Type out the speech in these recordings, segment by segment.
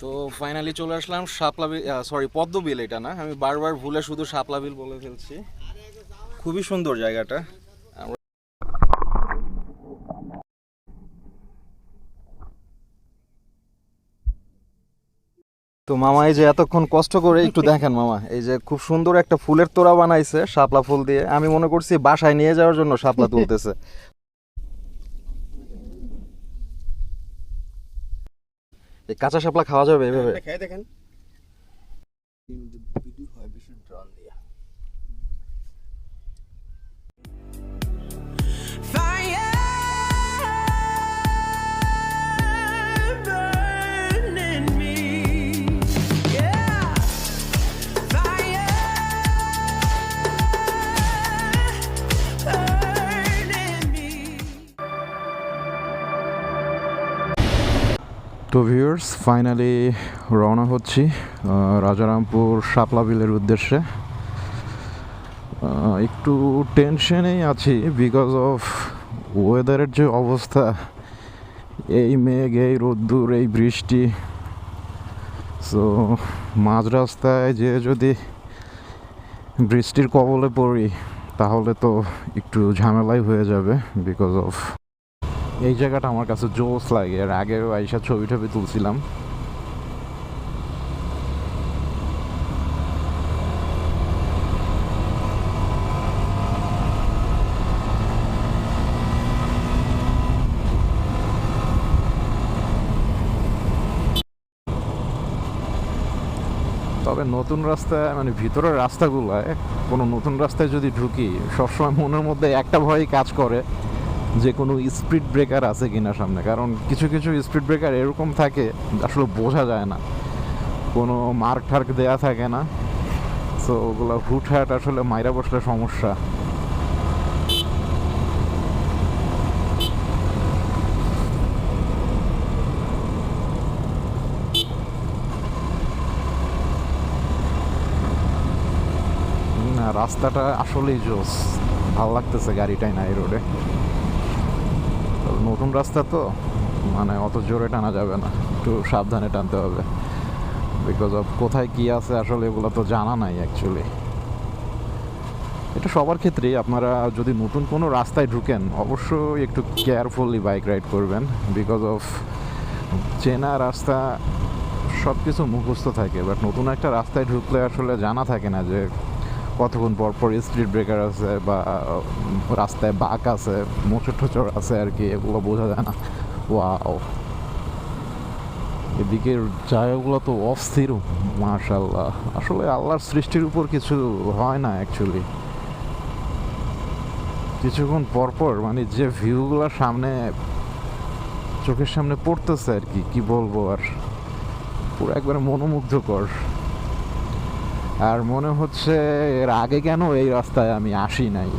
তো ফাইনালি চলে আসলাম শাপলা বিল সরি পদ্ম বিল এটা না, আমি বারবার ভুলে শুধু শাপলা বিল বলে ফেলছি। খুবই সুন্দর জায়গাটা। তো মামা, এই যে এতক্ষণ কষ্ট করে একটু দেখেন মামা, এই যে খুব সুন্দর একটা ফুলের তোড়া বানাইছে শাপলা ফুল দিয়ে। আমি মনে করছি বাসায় নিয়ে যাওয়ার জন্য শাপলা তুলতেছে। কাঁচা শাপলা খাওয়া যাবে এভাবে। খেয়ে দেখেন। তো ভিউয়ার্স ফাইনালি রওনা হচ্ছি রাজারামপুর শাপলা বিলের উদ্দেশ্যে। একটু টেনশনেই আছি বিকজ অফ ওয়েদারের যে অবস্থা, এই মেঘ, এই রোদ্দুর, এই বৃষ্টি। সো মাঝ রাস্তায় যে যদি বৃষ্টির কবলে পড়ি, তাহলে তো একটু ঝামেলাই হয়ে যাবে বিকজ অফ এই জায়গাটা আমার কাছে জোস লাগে। আর আগেও আইসা ছবি টবি তুলছিলাম। তবে নতুন রাস্তায় মানে ভিতরের রাস্তাগুলায়, কোনো নতুন রাস্তায় যদি ঢুকি, সবসময় মনের মধ্যে একটা ভয়ই কাজ করে। যে কোনো স্পিড ব্রেকার আছে কিনা সামনে। কারণ কিছু কিছু স্পিড ব্রেকার এরকম থাকে, আসলে বোঝা যায় না। কোনো মার্ক ঠার্ক দেয়া থাকে না। সো ওগুলো হুটহাট আসলে মাইরা বসলে সমস্যা। রাস্তাটা আসলেই জোস। ভালো লাগতেছে গাড়িটাই না এই রোডে নতুন রাস্তা তো মানে অত জোরে টানা যাবে না, একটু সাবধানে টানতে হবে। বিকজ অফ কোথায় কি আছে আসলে এগুলো তো জানা নাই অ্যাকচুয়ালি এটা সবার ক্ষেত্রেই, আপনারা যদি নতুন কোনো রাস্তায় ঢুকেন, অবশ্যই একটু কেয়ারফুলি বাইক রাইড করবেন। বিকজ অফ চেনা রাস্তা সব কিছু মুখস্থ থাকে। বাট নতুন একটা রাস্তায় ঢুকলে আসলে জানা থাকে না যে কতক্ষণ পর পর স্ট্রিট ব্রেকার আছে বা রাস্তায় বাঁক আছে মোচর টোচর আছে আর কি, এগুলো বোঝা যায় না। ওয়াও এদিকের জায়গাগুলো তো অস্থির মার্শাল্লাহ আসলে আল্লাহর সৃষ্টির উপর কিছু হয় না অ্যাকচুয়ালি কিছুক্ষণ পরপর মানে যে ভিউগুলো সামনে, চোখের সামনে পড়তেছে আর কি কি বলব আর? পুরো একবারে মনোমুগ্ধকর। আর মনে হচ্ছে এর আগে কেন এই রাস্তায় আমি আসি নাই?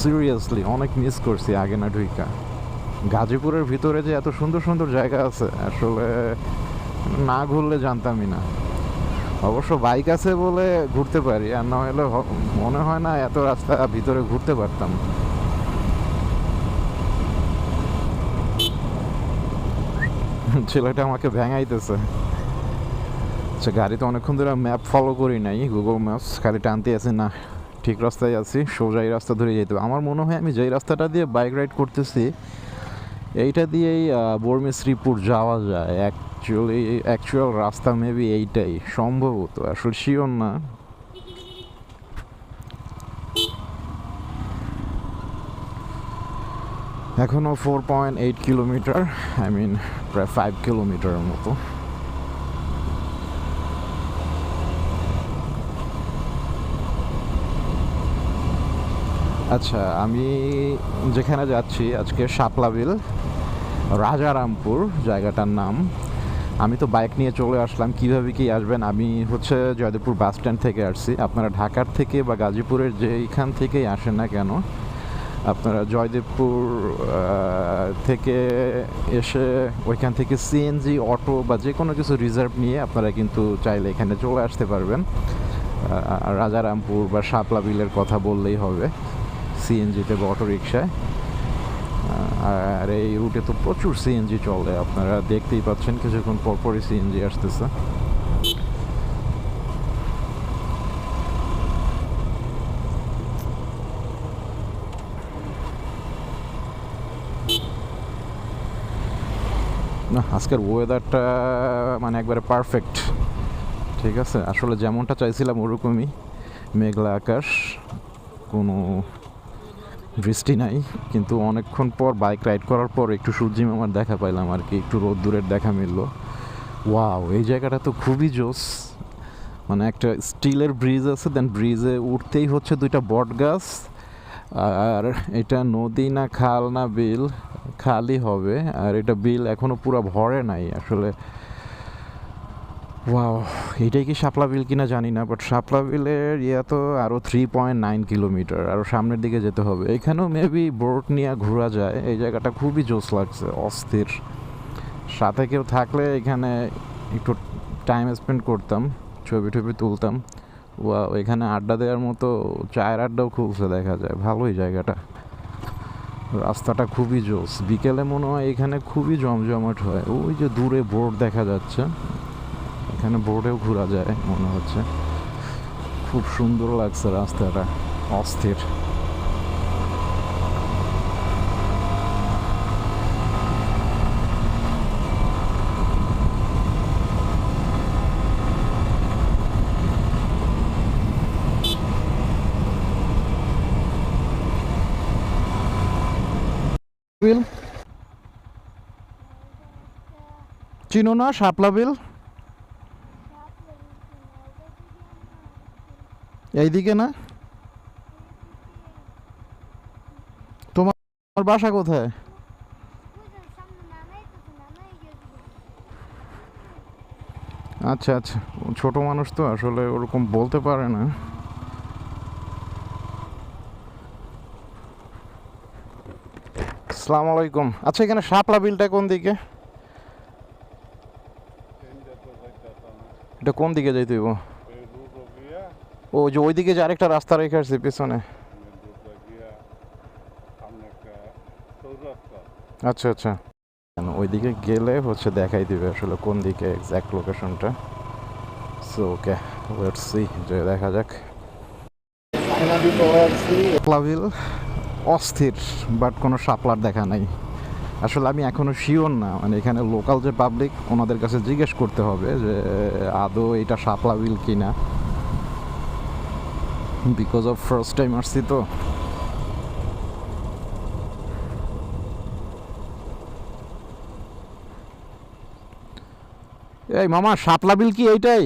সিরিয়াসলি অনেক মিস করছি আগে না ঢুইকা। গাজীপুরের ভিতরে যে এত সুন্দর সুন্দর জায়গা আছে, আসলে না ঘুরলে জানতামই না। অবশ্য বাইক আছে বলে ঘুরতে পারি, আর না হলে মনে হয় না এত রাস্তা ভিতরে ঘুরতে পারতাম। ছেলেটা আমাকে ভেঙাইতেছে। আচ্ছা গাড়িতে অনেকক্ষণ ধরে ম্যাপ ফলো করি নাই গুগল ম্যাপস খালি টানতে আছে, না, ঠিক রাস্তায় আছি, সোজা এই রাস্তা ধরে যেতে হবে। আমার মনে হয় আমি যেই রাস্তাটা দিয়ে বাইক রাইড করতেছি, এইটা দিয়েই বর্মি শ্রীপুর যাওয়া যায়। অ্যাকচুয়ালি অ্যাকচুয়াল রাস্তা মেবি এইটাই, সম্ভবত, আসলে শিওর না। এখনও four point eight kilometre I mean প্রায় ফাইভ কিলোমিটারের মতো। আচ্ছা আমি যেখানে যাচ্ছি আজকে শাপলা বিল রাজারামপুর, জায়গাটার নাম। আমি তো বাইক নিয়ে চলে আসলাম, কীভাবে কি আসবেন? আমি হচ্ছে জয়দেবপুর বাস স্ট্যান্ড থেকে আসছি। আপনারা ঢাকার থেকে বা গাজীপুরের যেইখান থেকেই আসেন না কেন, আপনারা জয়দেবপুর থেকে এসে ওইখান থেকে সিএনজি অটো বা যে কোনো কিছু রিজার্ভ নিয়ে আপনারা কিন্তু চাইলে এখানে চলে আসতে পারবেন। রাজারামপুর বা শাপলা বিলের কথা বললেই হবে। সিএনজিতে বা অটো রিক্সায় আর এই রুটে তো প্রচুর সিএনজি চলে, আপনারা দেখতেই পাচ্ছেন কিছুক্ষণ পরপরই সিএনজি আসতেছে। না, আজকের ওয়েদারটা মানে একবারে পারফেক্ট ঠিক আছে? আসলে যেমনটা চাইছিলাম ওরকমই। মেঘলা আকাশ, কোনো বৃষ্টি নাই, কিন্তু অনেকক্ষণ পর বাইক রাইড করার পর একটু সূর্যি মামার দেখা পাইলাম আর কি, একটু রোদ্দুরের দেখা মিললো। ওয়াও এই জায়গাটা তো খুবই জোস। মানে একটা স্টিলের ব্রিজ আছে দেন ব্রিজে উঠতেই হচ্ছে দুইটা বট গাছ, আর এটা নদী না খাল না বিল, খালি হবে, আর এটা বিল এখনও পুরো ভরে নাই। আসলে ওয়াও এটাই কি শাপলা বিল কিনা জানি না বাট শাপলা বিলের ইয়া তো আরও থ্রি পয়েন্ট নাইন কিলোমিটার আরও সামনের দিকে যেতে হবে। এখানেও মেবি বোট নিয়ে ঘোরা যায়, এই জায়গাটা খুবই জোস লাগছে, অস্থির। সাথে কেউ থাকলে এখানে একটু টাইম স্পেন্ড করতাম, ছবি টবি তুলতাম। ওয়া এখানে আড্ডা দেওয়ার মতো চায়ের আড্ডাও খুলছে দেখা যায়, ভালোই জায়গাটা। রাস্তাটা খুবই জোস, বিকেলে মনে হয় এখানে খুবই জমজমাট হয়, ওই যে দূরে বোর্ড দেখা যাচ্ছে। এখানে বোর্ডেও ঘোরা যায়, মনে হচ্ছে। খুব সুন্দর লাগছে রাস্তাটা, অস্থির। বিল? চিনো না শাপলা বিল? এইদিকে না? তোমার বাসা কোথায়? আচ্ছা আচ্ছা। ছোট মানুষ তো, আসলে ওরকম বলতে পারে না। আসসালামু আলাইকুম। আচ্ছা এখানে শাপলা বিলটা কোন দিকে? এটা কোন দিকে যাইতে হইব? ও যে ওইদিকে যে আরেকটা রাস্তা রেখে আসছে পেছনে। আচ্ছা আচ্ছা। ওইদিকে গেলে হচ্ছে দেখাই দিবে আসলে কোন দিকে এক্স্যাক্ট লোকেশনটা সো ওকে লেটস সি যে দেখা যাক। প্লাভিল অস্থির বাট কোনো সাপলার দেখা নাই। আসলে আমি এখনও শিওর না মানে এখানে লোকাল যে পাবলিক ওনাদের কাছে জিজ্ঞেস করতে হবে যে, আদৌ এটা সাপলা বিল কিনা। বিকজ অফ ফার্স্ট টাইম আসছি তো। এই মামা, শাপলা বিল কি এইটাই?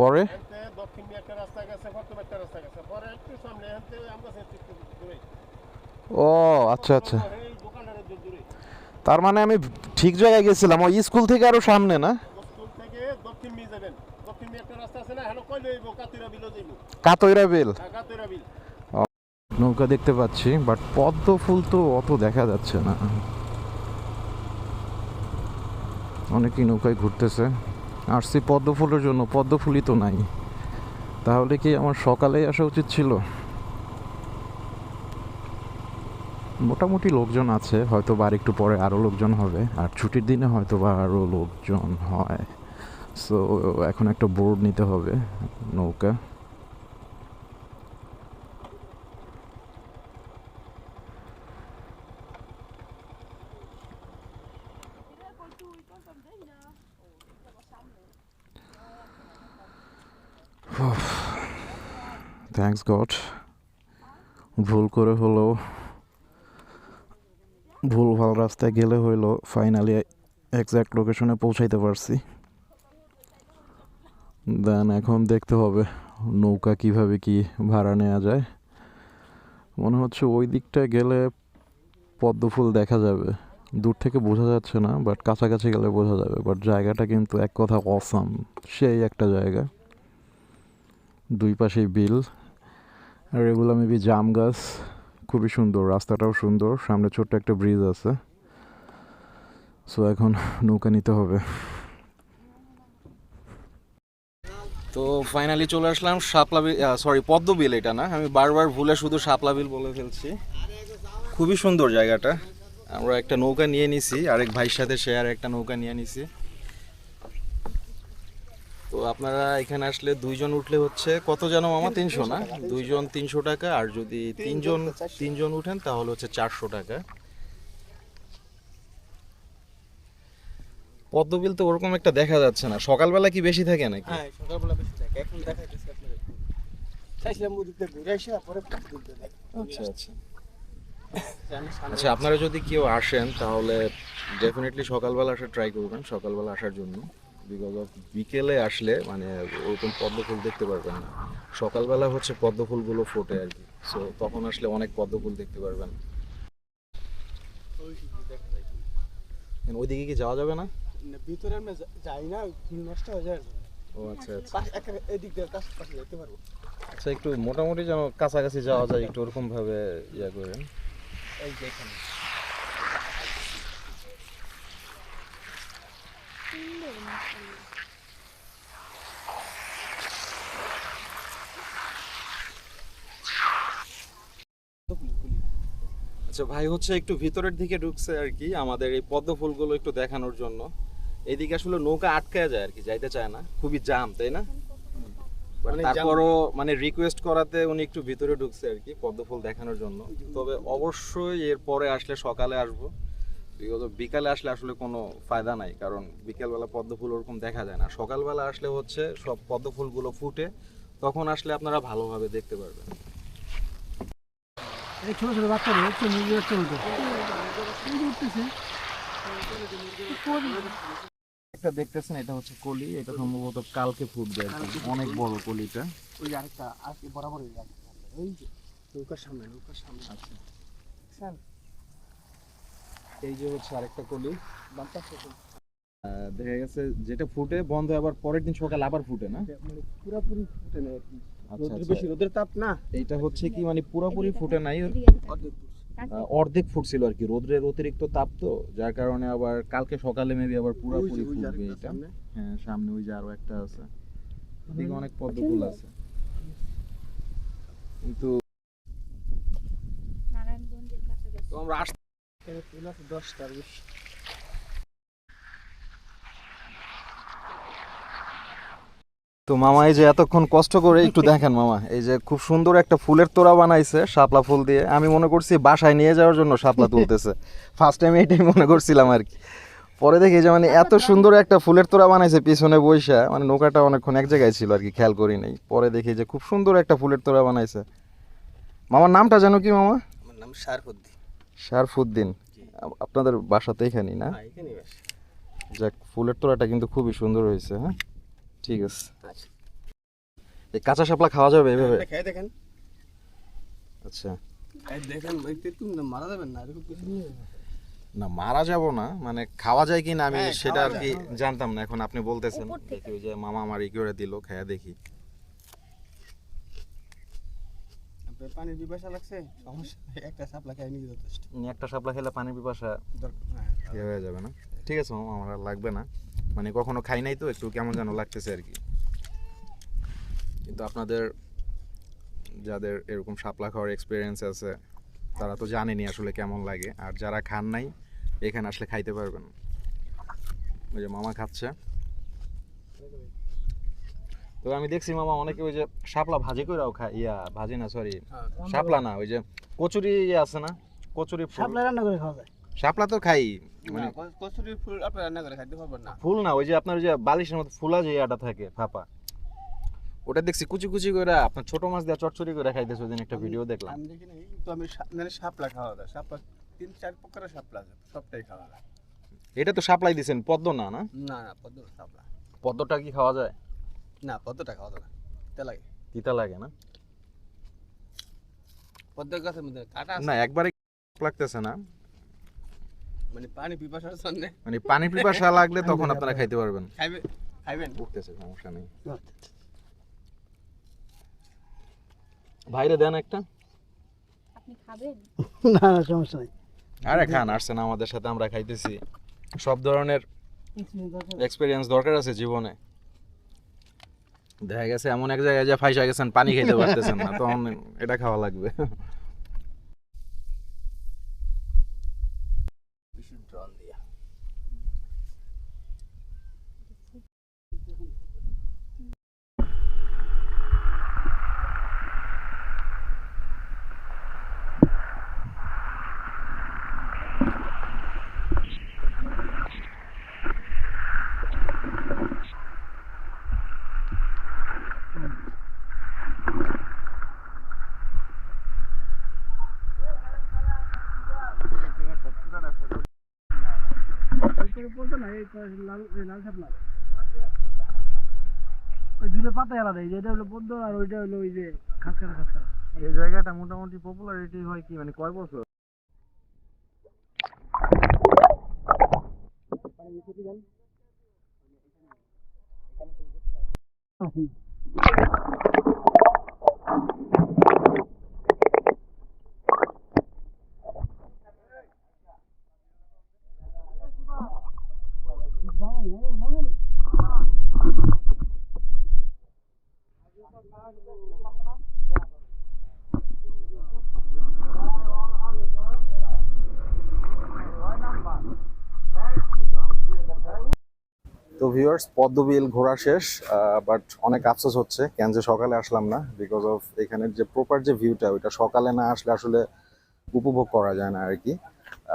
পরে? ও আচ্ছা আচ্ছা। তার মানে আমি ঠিক জায়গায় গেছিলাম, ওই স্কুল থেকে আরও সামনে না স্কুল থেকে দক্ষিণ মিয়ে যাবেন দক্ষিণ মিয়ে একটা রাস্তা আছে না হ্যালো কই লইব কাতুরা বিল যাইব কাতইরা বিল হ্যাঁ নৌকা দেখতে পাচ্ছি বাট পদ্ম ফুল তো অত দেখা যাচ্ছে না। অনেকেই নৌকায় ঘুরতেছে। আসছি পদ্ম ফুলের জন্য পদ্ম ফুলই তো নাই। তাহলে কি আমার সকালেই আসা উচিত ছিল? মোটামুটি লোকজন আছে হয়তো বা আর একটু পরে আরও লোকজন হবে আর ছুটির দিনে হয়তো বা আরও লোকজন হয়। সো এখন একটা বোর্ড নিতে হবে, নৌকা। থ্যাঙ্কস গড ভুল করে হলেও ভুল ভালো রাস্তায় গেলে হইল ফাইনালি এক্স্যাক্ট লোকেশনে পৌঁছাইতে পারছি। দেন এখন দেখতে হবে নৌকা কীভাবে কি ভাড়া নেওয়া যায়। মনে হচ্ছে ওই দিকটায় গেলে পদ্ম ফুল দেখা যাবে। দূর থেকে বোঝা যাচ্ছে না বাট কাছাকাছি গেলে বোঝা যাবে। বাট জায়গাটা কিন্তু এক কথা অসাম সেই একটা জায়গা। দুই পাশেই বিল, আর এগুলো মেবি জাম গাছ। খুবই সুন্দর, রাস্তাটাও সুন্দর, সামনে ছোট্ট একটা ব্রিজ আছে। সো এখন নৌকা নিতে হবে। তো ফাইনালি চলে আসলাম শাপলা বিল সরি পদ্ম বিল এটা না, আমি বারবার ভুলে শুধু শাপলা বিল বলে ফেলছি। খুবই সুন্দর জায়গাটা। আমরা একটা নৌকা নিয়ে নিছি, আরেক ভাইয়ের সাথে সে আর একটা নৌকা নিয়ে নিছি। তো আপনারা এখানে আসলে দুইজন উঠলে হচ্ছে, কত যেন মামা? তিনশো না? দুইজন তিনশো টাকা, আর যদি তিনজন তিনজন উঠেন তাহলে হচ্ছে চারশো টাকা। পদ্মবিল তো ওরকম একটা দেখা যাচ্ছে না। সকালবেলা কি বেশি থাকে নাকি? হ্যাঁ সকালবেলা বেশি থাকে। এখন দেখাইতেছি আপনাদের চাইছিলাম ওদিকটা ঘুরে এসে পরে আচ্ছা আচ্ছা। আচ্ছা আপনারা যদি কেউ আসেন তাহলে ডেফিনেটলি সকালবেলা আসার ট্রাই করবেন সকালবেলা আসার জন্য। বিকজ অফ বিকেলে আসলে মানে ওরকম পদ্ম ফুল দেখতে পারবেন না। সকালবেলা হচ্ছে পদ্ম ফুলগুলো ফোটে আর কি। সো তখন আসলে অনেক পদ্ম ফুল দেখতে পারবেন। ওইদিকে কি যাওয়া যাবে না? ভিতরে আমরা যাই না নষ্ট হয়ে যায় ও আচ্ছা আচ্ছা। এদিক দিয়ে কাছ পাশে যেতে পারব। আচ্ছা একটু মোটামুটি যেন কাছাকাছি যাওয়া যায় একটু ওরকম ভাবে ইয়া করেন। এই যে এখানে। আচ্ছা ভাই হচ্ছে একটু ভিতরের দিকে ঢুকছে আর কি আমাদের এই পদ্ম ফুলগুলো একটু দেখানোর জন্য। এদিকে আসলে নৌকা আটকায় যায় আর কি যাইতে চায় না। খুবই জাম তাই না? অনেক jam। তারপরও মানে রিকোয়েস্ট করাতে উনি একটু ভিতরে ঢুকছে আর কি পদ্ম ফুল দেখানোর জন্য। তবে অবশ্যই এর পরে আসলে সকালে আসব। বিগত বিকালে আসলে আসলে কোনো ফায়দা নাই কারণ বিকেলবেলা পদ্ম ফুল ওরকম দেখা যায় না। সকালবেলা আসলে হচ্ছে সব পদ্ম ফুলগুলো ফুটে তখন আসলে আপনারা ভালোভাবে দেখতে পারবেন। এই ছোট বাচ্চা একটা দেখতেছেন এটা হচ্ছে কলি এটা সম্ভবত কালকে ফুটবে আর কি অনেক বড় কলিটা। ওই আরেকটা আজকে বরাবর ওই যে নৌকার সামনে নৌকার সামনে। আচ্ছা। দেখছেন? এই যে হচ্ছে আরেকটা কলি। দেখা গেছে যেটা ফুটে বন্ধ আবার পরের দিন সকালে আবার ফুটে না? মানে পুরাপুরি ফুটে নেই আর কি। আচ্ছা, রোদের আচ্ছা। বেশি রোদের তাপ না। এইটা হচ্ছে কি মানে পুরোপুরি ফুটে নাই? অর্ধেক ফুটছিল আর কি। রোদ্রের অতিরিক্ত তাপ তো যার কারণে আবার কালকে সকালে মেবি আবার পুরোপুরি ফুটবে এটা। সামনে। হ্যাঁ সামনে ওই যে আরও একটা আছে। এদিকে অনেক পদ্ম ফুল আছে। কিন্তু নারায়ণগঞ্জের কাছে তো আমরা আস এখানে ফুল আছে দশটার বেশি তো মামা এই যে এতক্ষণ কষ্ট করে একটু দেখেন মামা এই যে খুব সুন্দর একটা ফুলের তোড়া বানাইছে শাপলা ফুল দিয়ে। আমি মনে করছি বাসায় নিয়ে যাওয়ার জন্য শাপলা তুলতেছে। ফার্স্ট টাইম এটাই মনে করছিলাম আর কি। পরে দেখি যে মানে এত সুন্দর একটা ফুলের তোড়া বানাইছে পিছনে বৈশা মানে নৌকাটা অনেকক্ষণ এক জায়গায় ছিল আর কি খেয়াল করি নাই। পরে দেখি যে খুব সুন্দর একটা ফুলের তোড়া বানাইছে। মামার নামটা জানো কি মামা? আমার নাম শারফুদ্দি শারফুদ্দিন? আপ- আপনাদের বাসাতে এখানেই না? হ্যাঁ যাক ফুলের তোড়াটা কিন্তু খুবই সুন্দর হয়েছে হ্যাঁ? ঠিক আছে। আচ্ছা। এই কাঁচা শাপলা খাওয়া যাবে এইভাবে? খেয়ে দেখেন। আচ্ছা। দেখেন ওই তেঁতুল না মারা যাবেন না এরকম কিছু নেই। না মারা যাব না মানে খাওয়া যায় কি না আমি হ্যাঁ, সেটা আর কি জানতাম না এখন আপনি বলতেছেন। দেখি ওই যে মামা আমার ই করে দিল খেয়া দেখি। পানির পিপাসা লাগছে? সমস্যা একটা সাপলা খেয়ে নিয়ে যথেষ্ট। একটা সাপলা খেলে পানির পিপাসা হ্যাঁ ইয়ে হয়ে যাবে না। ঠিক আছে মামা আমার আর লাগবে না। মানে কখনো খাই নাই তো একটু কেমন যেন লাগতেছে আর কি। কিন্তু আপনাদের যাদের এরকম শাপলা খাওয়ার এক্সপিরিয়েন্স আছে তারা তো জানেনি আসলে কেমন লাগে। আর যারা খান নাই এখানে আসলে খাইতে পারবেন। ওই যে মামা খাচ্ছে। তো আমি দেখছি মামা অনেকে ওই যে শাপলা ভাজি করেও খায় ইয়া ভাজি না সরি হ্যাঁ। শাপলা না ওই যে কচুরি আছে না কচুরি সাপলা রান্না করে খাওয়া যায়। শাপলা তো খাই মানে কচুরির ফুল আপনি রান্না করে খাইতে পারবেন না। ফুল না ওই যে আপনার ওই যে বালিশের মতো ফুলা যে ইয়াটা থাকে ফাপা। ওটা দেখছি কুচি কুচি করে আপনার ছোট মাছ দিয়ে চটচড়ি করে খাইতেছে ওই দিন একটা ভিডিও দেখলাম। আমি দেখি নাই কিন্তু আমি মানে শাপলা খাওয়া যায়। শাপলা তিন চার প্রকারের শাপলা আছে সবটাই খাওয়া যায়। এটা তো সাপ্লাই দিছেন পদ্ম না না? না না পদ্ম শাপলা। পদ্মটা কি খাওয়া যায়? না পদ্মটা খাওয়া যায় না তে লাগে। তিতা লাগে না? পদ্মের গাছের মধ্যে কাটা না একবারে লাগতেছে না। মানে পানি পিপাসার জন্য। মানে পানি পিপাসা লাগলে তখন আপনারা খাইতে পারবেন। খাইবে খাইবেন? উঠতেছে সমস্যা নেই। ভাইরে দেন একটা। আপনি খাবেন? না না সমস্যা নেই। আরে খান আসছেন আমাদের সাথে আমরা খাইতেছি। সব ধরনের এক্সপিরিয়েন্স দরকার আছে জীবনে। দেখা গেছে এমন এক জায়গায় যে ফাইসা গেছেন পানি খেতে পারতেছেন না তখন এটা খাওয়া লাগবে। ওই দুটো পাতা আলাদা এই যে এটা হলো পদ্ম আর ওইটা হলো ওই যে খাসখারা খাসখারা এই জায়গাটা মোটামুটি পপুলারিটি হয় কি মানে কয় বছর তো ভিউয়ার্স পদ্মবিল ঘোরা শেষ বাট অনেক আফসোস হচ্ছে। কেন যে সকালে আসলাম না? বিকজ অফ এখানের যে প্রপার যে ভিউটা ওইটা সকালে না আসলে আসলে উপভোগ করা যায় না আর কি।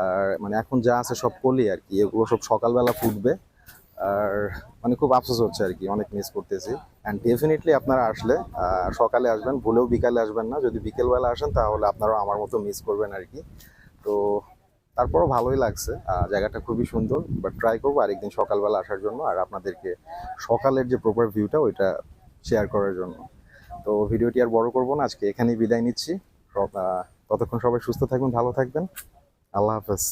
আর মানে এখন যা আছে সব কলি আর কি। এগুলো সব সকালবেলা ফুটবে। আর মানে খুব আফসোস হচ্ছে আর কি, অনেক মিস করতেছি। অ্যান্ড ডেফিনেটলি আপনারা আসলে সকালে আসবেন, ভুলেও বিকালে আসবেন না। যদি বিকেলবেলা আসেন, তাহলে আপনারাও আমার মতো মিস করবেন আর কি। তো তারপরও ভালোই লাগছে। জায়গাটা খুবই সুন্দর বাট ট্রাই করব আরেকদিন সকালবেলা আসার জন্য আর আপনাদেরকে সকালের যে প্রপার ভিউটা ওইটা শেয়ার করার জন্য। তো ভিডিওটি আর বড় করব না, আজকে এখানেই বিদায় নিচ্ছি। ততক্ষণ সবাই সুস্থ থাকবেন, ভালো থাকবেন। আল্লাহ হাফেজ।